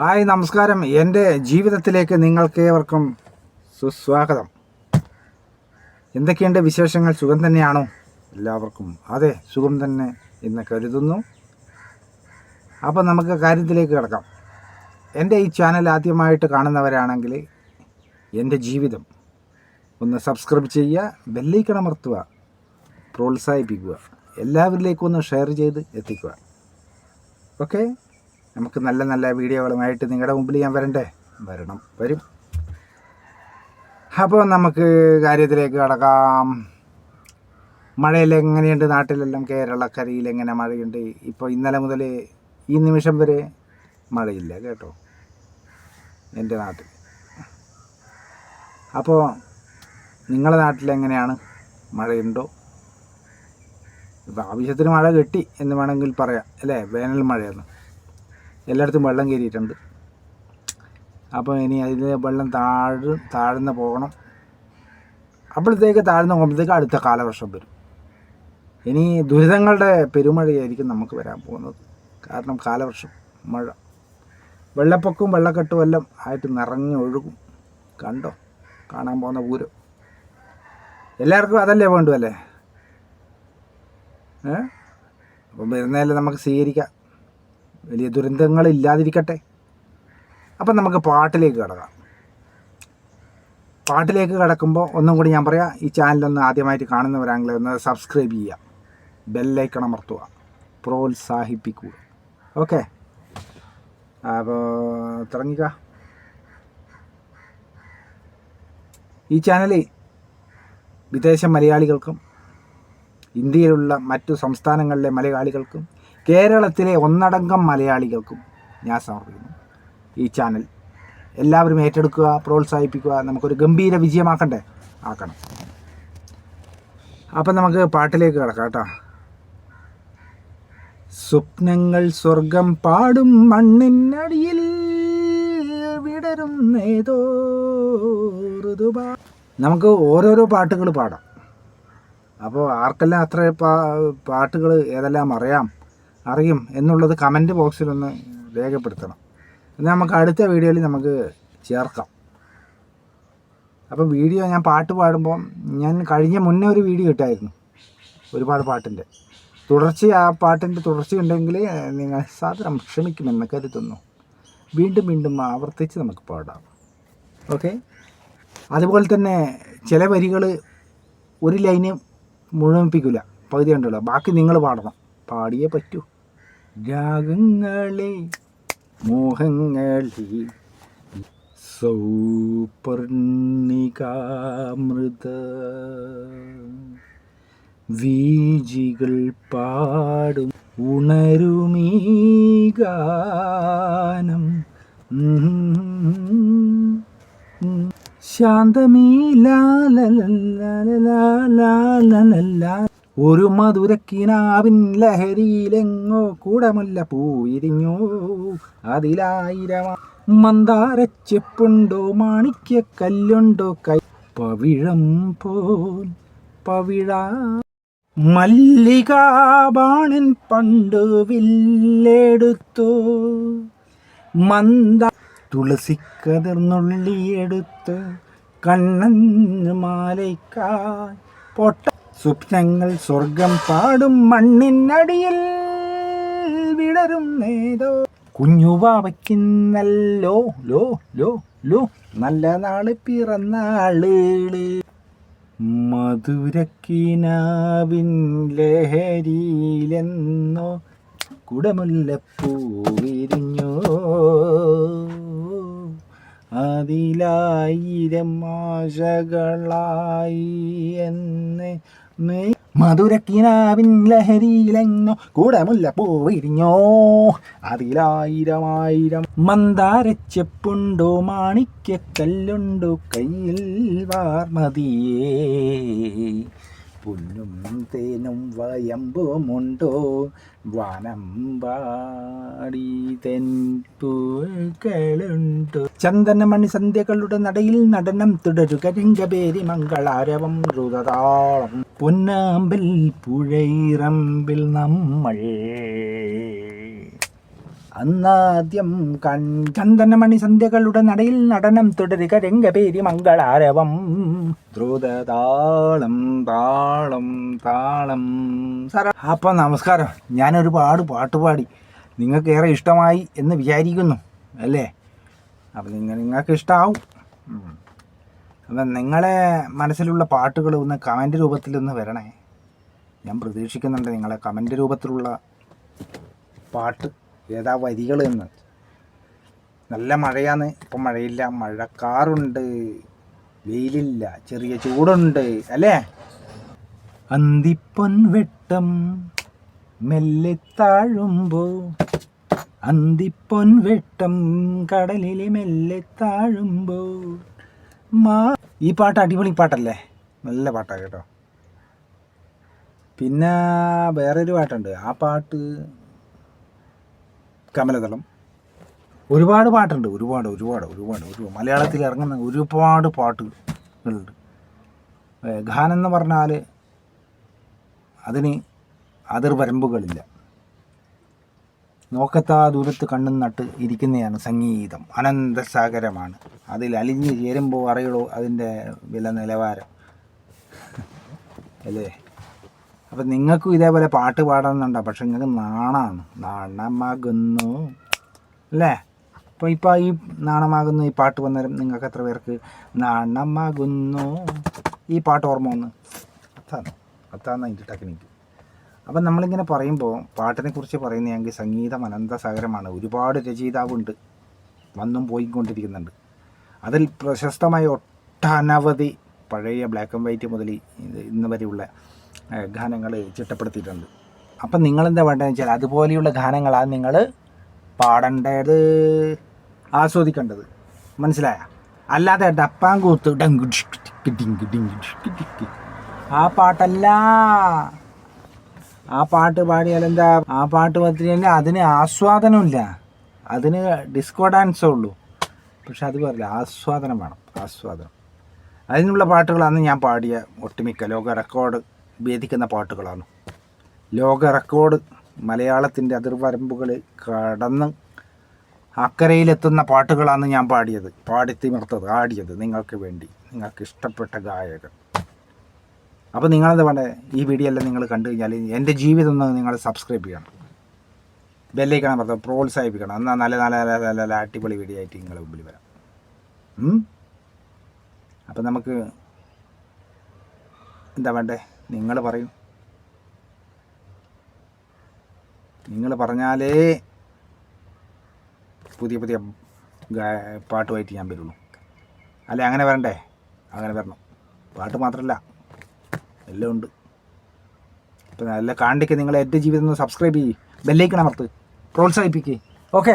Hi നമസ്കാരം. എന്റെ ജീവിതത്തിലേക്ക് നിങ്ങൾക്കേവർക്കും സുസ്വാഗതം. എന്തൊക്കെയുണ്ട് വിശേഷങ്ങൾ? സുഖം തന്നെയാണോ? എല്ലാവർക്കും. അതെ സുഖം തന്നെ എന്ന് കരുതുന്നു. അപ്പോൾ നമുക്ക് കാര്യത്തിലേക്ക് കിടക്കാം. എന്റെ ഈ ചാനൽ ആദ്യമായിട്ട് കാണുന്നവരാണെങ്കിൽ എന്റെ ജീവിതം ഒന്ന് സബ്സ്ക്രൈബ് ചെയ്യുക ബെല്ലൈക്കണമർത്തുക പ്രോത്സാഹിപ്പിക്കുക. എല്ലാവരിലേക്കും ഒന്ന് ഷെയർ ചെയ്ത് എത്തിക്കുക. ഓക്കെ? നമുക്ക് നല്ല നല്ല വീഡിയോകളുമായിട്ട് നിങ്ങളുടെ മുമ്പിൽ ഞാൻ വരണ്ടേ? വരണം. വരും. അപ്പോൾ നമുക്ക് കാര്യത്തിലേക്ക് കടക്കാം. മഴയെല്ലാം എങ്ങനെയുണ്ട് നാട്ടിലെല്ലാം? കേരളക്കരയിൽ എങ്ങനെ മഴയുണ്ട്? ഇപ്പോൾ ഇന്നലെ മുതൽ ഈ നിമിഷം വരെ മഴയില്ല കേട്ടോ. എന്റെ നാട്ടിൽ. അപ്പോൾ നിങ്ങളുടെ നാട്ടിലെങ്ങനെയാണ് മഴയുണ്ടോ? ഇപ്പോൾ ആവശ്യത്തിന് മഴ കിട്ടി എന്ന് വേണമെങ്കിൽ പറയാം. അല്ലേ? വേനൽ മഴയെന്ന്. എല്ലായിടത്തും വെള്ളം കയറിയിട്ടുണ്ട്. അപ്പോൾ ഇനി അതിൽ വെള്ളം താഴ് താഴ്ന്ന് പോകണം. അപ്പോഴത്തേക്ക് താഴ്ന്ന് പോകുമ്പോഴത്തേക്ക് അടുത്ത കാലവർഷം വരും. ഇനി ദുരിതങ്ങളുടെ പെരുമഴയായിരിക്കും നമുക്ക് വരാൻ പോകുന്നത്. കാരണം കാലവർഷം മഴ. വെള്ളപ്പൊക്കവും വെള്ളക്കെട്ടും എല്ലാം ആയിട്ട് നിറഞ്ഞൊഴുകും കണ്ടോ? കാണാൻ പോകുന്ന പൂരം. എല്ലാവർക്കും അതല്ലേ വേണ്ടു അല്ലേ? അപ്പം വരുന്നതല്ലേ നമുക്ക് സ്വീകരിക്കാം. വലിയ ദുരന്തങ്ങൾ ഇല്ലാതിരിക്കട്ടെ അപ്പം നമുക്ക് പാട്ടിലേക്ക് കിടക്കാം. പാട്ടിലേക്ക് കിടക്കുമ്പോൾ ഒന്നും കൂടി ഞാൻ പറയാം ഈ ചാനലൊന്ന് ആദ്യമായിട്ട് കാണുന്നവരാണെങ്കിൽ ഒന്ന് സബ്സ്ക്രൈബ് ചെയ്യുക. ബെല്ലൈക്കൺ അമർത്തുക. പ്രോത്സാഹിപ്പിക്കുക. ഓക്കെ? അപ്പോൾ തുടങ്ങിക്ക. ഈ ചാനൽ വിദേശ മലയാളികൾക്കും ഇന്ത്യയിലുള്ള മറ്റു സംസ്ഥാനങ്ങളിലെ മലയാളികൾക്കും കേരളത്തിലെ ഒന്നടങ്കം മലയാളികൾക്കും ഞാൻ സമർപ്പിക്കുന്നു. ഈ ചാനൽ എല്ലാവരും ഏറ്റെടുക്കുക പ്രോത്സാഹിപ്പിക്കുക നമുക്കൊരു ഗംഭീര വിജയമാക്കണ്ടേ? ആക്കണം. അപ്പം നമുക്ക് പാട്ടിലേക്ക് കിടക്കാം കേട്ടോ. സ്വപ്നങ്ങൾ സ്വർഗം പാടും മണ്ണിനടിയിൽ വിടരുന്നേതോ നമുക്ക് ഓരോരോ പാട്ടുകൾ പാടാം. അപ്പോൾ ആർക്കെല്ലാം അത്ര പാട്ടുകൾ ഏതെല്ലാം അറിയാം? അറിയും എന്നുള്ളത് കമന്റ് ബോക്സിലൊന്ന് രേഖപ്പെടുത്തണം. എന്നാൽ നമുക്ക് അടുത്ത വീഡിയോയിൽ നമുക്ക് ചേർക്കാം. അപ്പോൾ വീഡിയോ ഞാൻ പാട്ട് പാടുമ്പോൾ ഞാൻ കഴിഞ്ഞ മുന്നേ ഒരു വീഡിയോ ഇട്ടായിരുന്നു ഒരുപാട് പാട്ടിന്റെ. തുടർച്ച ആ പാട്ടിന്റെ തുടർച്ചയുണ്ടെങ്കിൽ നിങ്ങൾ സാധാരണ ക്ഷമിക്കുമെന്ന് കരുതുന്നു. വീണ്ടും വീണ്ടും ആവർത്തിച്ച് നമുക്ക് പാടാം. ഓക്കെ? അതുപോലെ തന്നെ ചില വരികൾ ഒരു ലൈന് മുഴുമിപ്പിക്കില്ല പകുതി കണ്ടുള്ള. ബാക്കി നിങ്ങൾ പാടണം. പാടിയേ പറ്റൂ. രാഗങ്ങളെ മോഹങ്ങളെ സൗപർണികാമൃത വീജികൾ പാടും ഉണരുമീ ഗാനം ശാന്തമീ ലാലലലാലലലാലല. ഒരു മധുരക്കിനാവിൻ ലഹരിയിലെങ്ങോ കൂടമുല്ല പൂയിരിഞ്ഞോ അതിലായിരം മന്ദാരച്ചെപ്പുണ്ടോ മാണിക്യ കല്ലുണ്ടോ കൈ പവിഴം പോൽ പവിഴ മല്ലികാബാണൻ പണ്ട് വില്ലെടുത്തു. മന്ദ തുളസിക്കതിർന്നുള്ളിയെടുത്ത് കണ്ണൻ മാലയ്ക്കായി പൊട്ട സ്വപ്നങ്ങൾ സ്വർഗം പാടും മണ്ണിനടിയിൽ വിടരും നേതോ കുഞ്ഞുവാവയ്ക്കുന്നല്ലോ ലോ ലോ ലോ നല്ല നാൾ പിറന്നാൾ മധുരക്കിനാവിൻ ലഹരിയിലെന്നോ കുടമുല്ലപ്പൂവിരിഞ്ഞോ അതിലായിരം ആശകളായി എന്ന് മെയ് മധുരക്കിനാവിൻ ലഹരിയിലെങ്ങോ കൂടമുല്ല പോയിരിഞ്ഞോ അതിലായിരം ആയിരം മന്ദാരച്ചെപ്പുണ്ടോ? മാണിക്യക്കല്ലുണ്ടോ? കയ്യിൽ വാർമതിയേ. പുല്ലും തേനും വയമ്പുമുണ്ടോ? വനം പാടി തെൻപൂക്കളുണ്ടോ? ചന്ദനമണി സന്ധ്യകളുടെ നടയിൽ നടനം തുടരുക രംഗപേരി മംഗളാരവം രുതതാളം പൊന്നാമ്പിൽ പുഴയിറമ്പിൽ നമ്മൾ അന്നാദ്യം കൺ ചന്ദനമണി സന്ധ്യകളുടെ നടയിൽ നടനം തുടരുക രംഗപേരി മംഗളാരവം. ദ്രുതതാളം താളം താളം. സാറ അപ്പം നമസ്കാരം. ഞാനൊരുപാട് പാട്ടുപാടി പാട്ട് പാടി. നിങ്ങൾക്ക് ഏറെ ഇഷ്ടമായി എന്ന് വിചാരിക്കുന്നു അല്ലേ? അപ്പം നിങ്ങൾ നിങ്ങൾക്ക് ഇഷ്ടമാവും. അപ്പം നിങ്ങളെ മനസ്സിലുള്ള പാട്ടുകൾ ഒന്ന് കമന്റ് രൂപത്തിലൊന്ന് വരണേ. ഞാൻ പ്രതീക്ഷിക്കുന്നുണ്ട് നിങ്ങളെ കമന്റ് രൂപത്തിലുള്ള പാട്ട്. ഏതാ വരികൾ എന്ന് നല്ല മഴയാണ്. ഇപ്പം മഴയില്ല. മഴക്കാറുണ്ട്. വെയിലില്ല. ചെറിയ ചൂടുണ്ട്. അല്ലേ? അന്തിപ്പൊൻ വെട്ടം മെല്ലെ താഴുമ്പോ അന്തിപ്പൊൻ വെട്ടം കടലിലെ മെല്ലെ താഴുമ്പോ. മാ ഈ പാട്ട് അടിപൊളി പാട്ടല്ലേ? നല്ല പാട്ടാണ് കേട്ടോ. പിന്നെ വേറൊരു പാട്ടുണ്ട്. ആ പാട്ട് കമലതളം. ഒരുപാട് പാട്ടുണ്ട് ഒരുപാട് ഒരുപാട് ഒരുപാട് ഒരുപാട് മലയാളത്തിൽ ഇറങ്ങുന്ന ഒരുപാട് പാട്ടുകളുണ്ട്. ഗാനം എന്ന് പറഞ്ഞാൽ അതിന് അതിർവരമ്പുകളില്ല നോക്കത്താ ദൂരത്ത് കണ്ണും നട്ട് ഇരിക്കുന്നതാണ് സംഗീതം. അനന്തസാഗരമാണ്. അതിൽ അലിഞ്ഞ് ചേരുമ്പോൾ അറിയുള്ളൂ അതിന്റെ വില നിലവാരം. അല്ലേ? അപ്പം നിങ്ങൾക്കും ഇതേപോലെ പാട്ട് പാടണമെന്നുണ്ടോ? പക്ഷെ നിങ്ങൾക്ക് നാണാണ് നാണമാകുന്നു. അല്ലേ? അപ്പോൾ ഇപ്പോൾ ഈ നാണമാകുന്നു ഈ പാട്ട് വന്നേരം നിങ്ങൾക്ക് എത്ര പേർക്ക് നാണമാകുന്നു? ഈ പാട്ട് ഓർമ്മ വന്ന്. അതാണ്. അതാണ് അതിന്റെ ടെക്നിക്ക്. അപ്പം നമ്മളിങ്ങനെ പറയുമ്പോൾ പാട്ടിനെ കുറിച്ച് പറയുന്നതെങ്കിൽ സംഗീതം അനന്തസാഗരമാണ്. ഒരുപാട് രചയിതാവുണ്ട്. വന്നും പോയിക്കൊണ്ടിരിക്കുന്നുണ്ട്. അതിൽ പ്രശസ്തമായ ഒട്ടനവധി പഴയ ബ്ലാക്ക് ആൻഡ് വൈറ്റ് മുതൽ ഇന്ന് വരെയുള്ള ഗാനങ്ങൾ ചിട്ടപ്പെടുത്തിയിട്ടുണ്ട്. അപ്പം നിങ്ങളെന്താ വേണ്ടതെന്ന് വെച്ചാൽ അതുപോലെയുള്ള ഗാനങ്ങളാണ് നിങ്ങൾ പാടേണ്ടത് ആസ്വദിക്കേണ്ടത്. മനസ്സിലായ? അല്ലാതെ ഡങ്ക് ഡിഷ്ക് ടിക്ക് ഡിങ്ക് ഡിങ്ക് ഡിഷ്ക് ആ പാട്ടല്ല. ആ പാട്ട് പാടിയാൽ എന്താ? ആ പാട്ട് പറ്റിയാൽ അതിന് ആസ്വാദനമില്ല. അതിന് ഡിസ്കോ ഡാൻസേ ഉള്ളൂ. പക്ഷെ അത് പറയില്ല ആസ്വാദനം വേണം. ആസ്വാദനം. അതിനുള്ള പാട്ടുകളാണ് ഞാൻ പാടിയ ഒട്ടുമിക്ക ലോക റെക്കോർഡ്. ഭേദിക്കുന്ന പാട്ടുകളാണ്. ലോക റെക്കോർഡ് മലയാളത്തിന്റെ അതിർവരമ്പുകൾ കടന്ന് അക്കരയിലെത്തുന്ന പാട്ടുകളാണ് ഞാൻ പാടിയത്. പാടിത്തിമിർത്തത് ആടിയത് നിങ്ങൾക്ക് വേണ്ടി. നിങ്ങൾക്ക് ഇഷ്ടപ്പെട്ട ഗായകൻ. അപ്പോൾ നിങ്ങളെന്ത് വേണ്ടേ? ഈ വീഡിയോ എല്ലാം നിങ്ങൾ കണ്ടു കഴിഞ്ഞാൽ എന്റെ ജീവിതം ഒന്ന് നിങ്ങൾ സബ്സ്ക്രൈബ് ചെയ്യണം. ബെല്ലൈക്കണം പറഞ്ഞത് പ്രോത്സാഹിപ്പിക്കണം. എന്നാൽ നല്ല നല്ല നല്ല നല്ല അടിപൊളി വീഡിയോ ആയിട്ട് നിങ്ങളുടെ മുമ്പിൽ വരാം. അപ്പം നമുക്ക് എന്താ വേണ്ടേ? നിങ്ങൾ പറയൂ. നിങ്ങൾ പറഞ്ഞാലേ പുതിയ പുതിയ പാട്ടുമായിട്ട് ഞാൻ വരുള്ളൂ. അല്ലെ അങ്ങനെ വരണ്ടേ? അങ്ങനെ വരണം. പാട്ട് മാത്രമല്ല എല്ലാം ഉണ്ട്. ഇപ്പം നല്ല കാണ്ടിക്ക് നിങ്ങൾ എന്റെ ജീവിതം ഒന്ന് സബ്സ്ക്രൈബ് ചെയ്യ്. ബെല്ലൈക്കണം അമർത്ത്. പ്രോത്സാഹിപ്പിക്കുക ഓക്കെ